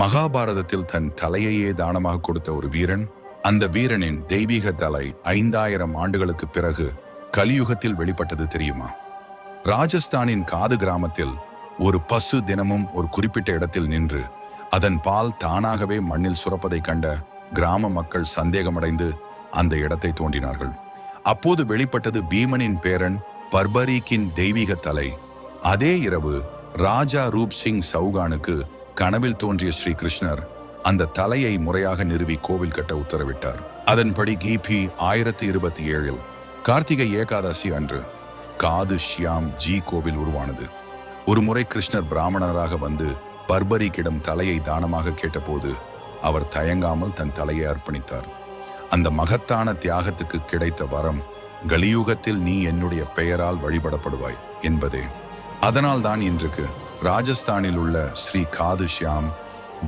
மகாபாரதத்தில் தன் தலையையே தானமாக கொடுத்த ஒரு வீரன் அந்த வீரனின் தெய்வீக தலை ஐந்தாயிரம் ஆண்டுகளுக்கு பிறகு கலியுகத்தில் வெளிப்பட்டது தெரியுமா? ராஜஸ்தானின் காது கிராமத்தில் ஒரு பசு தினமும் ஒரு குறிப்பிட்ட இடத்தில் நின்று அதன் பால் தானாகவே மண்ணில் சுரப்பதை கண்ட கிராம மக்கள் சந்தேகமடைந்து அந்த இடத்தை தோண்டினார்கள். அப்போது வெளிப்பட்டது பீமனின் பேரன் பர்பரீக்கின் தெய்வீக தலை. அதே இரவு ராஜா ரூப் சிங் சௌகானுக்கு கனவில் தோன்றிய ஸ்ரீ கிருஷ்ணர் அந்த தலையை முறையாக நிறுவி கோவில் கட்ட உத்தரவிட்டார். அதன்படி கிபி ஆயிரத்தி இருபத்தி ஏழில் கார்த்திகை ஏகாதசி அன்று காது ஷியாம் ஜி கோவில் உருவானது. ஒரு முறை கிருஷ்ணர் பிராமணராக வந்து பர்பரிக்கிடம் தலையை தானமாக கேட்டபோது அவர் தயங்காமல் தன் தலையை அர்ப்பணித்தார். அந்த மகத்தான தியாகத்துக்கு கிடைத்த வரம் கலியுகத்தில் நீ என்னுடைய பெயரால் வழிபடப்படுவாய் என்பதே. அதனால்தான் இன்றுக்கு ராஜஸ்தானில் உள்ள ஸ்ரீ காதுஷ்யாம்